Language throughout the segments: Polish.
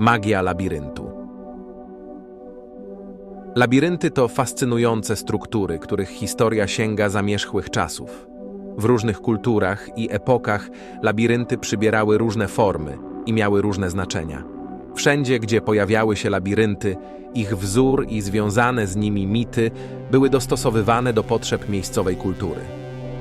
Magia labiryntu. Labirynty to fascynujące struktury, których historia sięga zamierzchłych czasów. W różnych kulturach i epokach labirynty przybierały różne formy i miały różne znaczenia. Wszędzie, gdzie pojawiały się labirynty, ich wzór i związane z nimi mity były dostosowywane do potrzeb miejscowej kultury.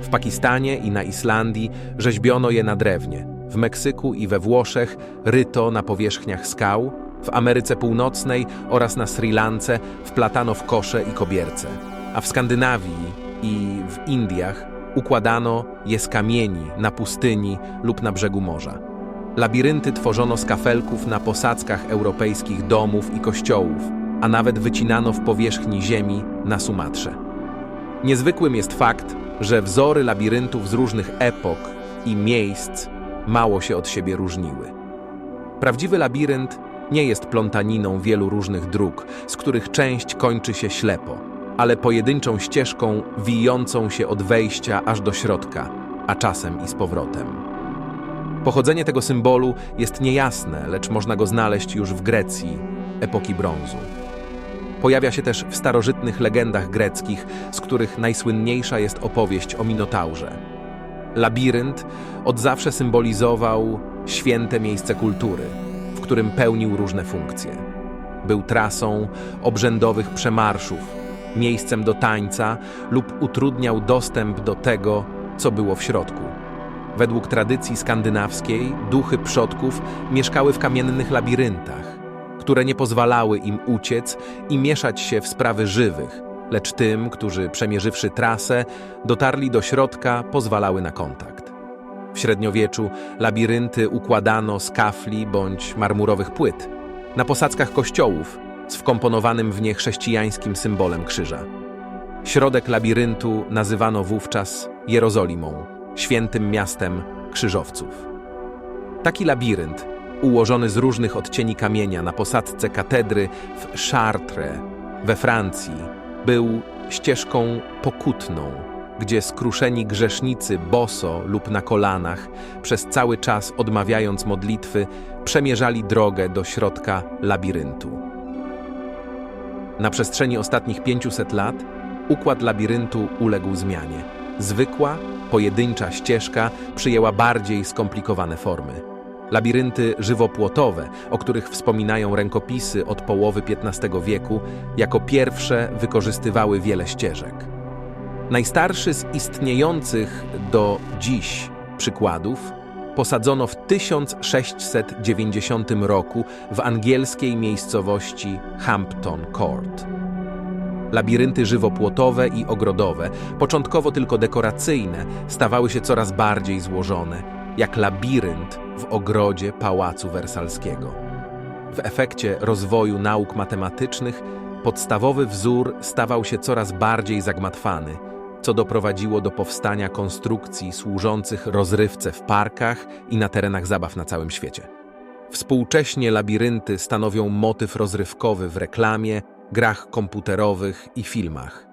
W Pakistanie i na Islandii rzeźbiono je na drewnie, w Meksyku i we Włoszech ryto na powierzchniach skał, w Ameryce Północnej oraz na Sri Lance wplatano w kosze i kobierce, a w Skandynawii i w Indiach układano je z kamieni na pustyni lub na brzegu morza. Labirynty tworzono z kafelków na posadzkach europejskich domów i kościołów, a nawet wycinano w powierzchni ziemi na Sumatrze. Niezwykłym jest fakt, że wzory labiryntów z różnych epok i miejsc mało się od siebie różniły. Prawdziwy labirynt nie jest plątaniną wielu różnych dróg, z których część kończy się ślepo, ale pojedynczą ścieżką wijącą się od wejścia aż do środka, a czasem i z powrotem. Pochodzenie tego symbolu jest niejasne, lecz można go znaleźć już w Grecji epoki brązu. Pojawia się też w starożytnych legendach greckich, z których najsłynniejsza jest opowieść o Minotaurze. Labirynt od zawsze symbolizował święte miejsce kultury, w którym pełnił różne funkcje. Był trasą obrzędowych przemarszów, miejscem do tańca lub utrudniał dostęp do tego, co było w środku. Według tradycji skandynawskiej duchy przodków mieszkały w kamiennych labiryntach, które nie pozwalały im uciec i mieszać się w sprawy żywych, lecz tym, którzy przemierzywszy trasę, dotarli do środka, pozwalały na kontakt. W średniowieczu labirynty układano z kafli bądź marmurowych płyt, na posadzkach kościołów z wkomponowanym w nie chrześcijańskim symbolem krzyża. Środek labiryntu nazywano wówczas Jerozolimą, świętym miastem krzyżowców. Taki labirynt, ułożony z różnych odcieni kamienia na posadzce katedry w Chartres we Francji, był ścieżką pokutną, gdzie skruszeni grzesznicy boso lub na kolanach, przez cały czas odmawiając modlitwy, przemierzali drogę do środka labiryntu. Na przestrzeni ostatnich 500 lat układ labiryntu uległ zmianie. Zwykła, pojedyncza ścieżka przyjęła bardziej skomplikowane formy. Labirynty żywopłotowe, o których wspominają rękopisy od połowy XV wieku, jako pierwsze wykorzystywały wiele ścieżek. Najstarszy z istniejących do dziś przykładów posadzono w 1690 roku w angielskiej miejscowości Hampton Court. Labirynty żywopłotowe i ogrodowe, początkowo tylko dekoracyjne, stawały się coraz bardziej złożone, jak labirynt w ogrodzie Pałacu Wersalskiego. W efekcie rozwoju nauk matematycznych podstawowy wzór stawał się coraz bardziej zagmatwany, co doprowadziło do powstania konstrukcji służących rozrywce w parkach i na terenach zabaw na całym świecie. Współcześnie labirynty stanowią motyw rozrywkowy w reklamie, grach komputerowych i filmach.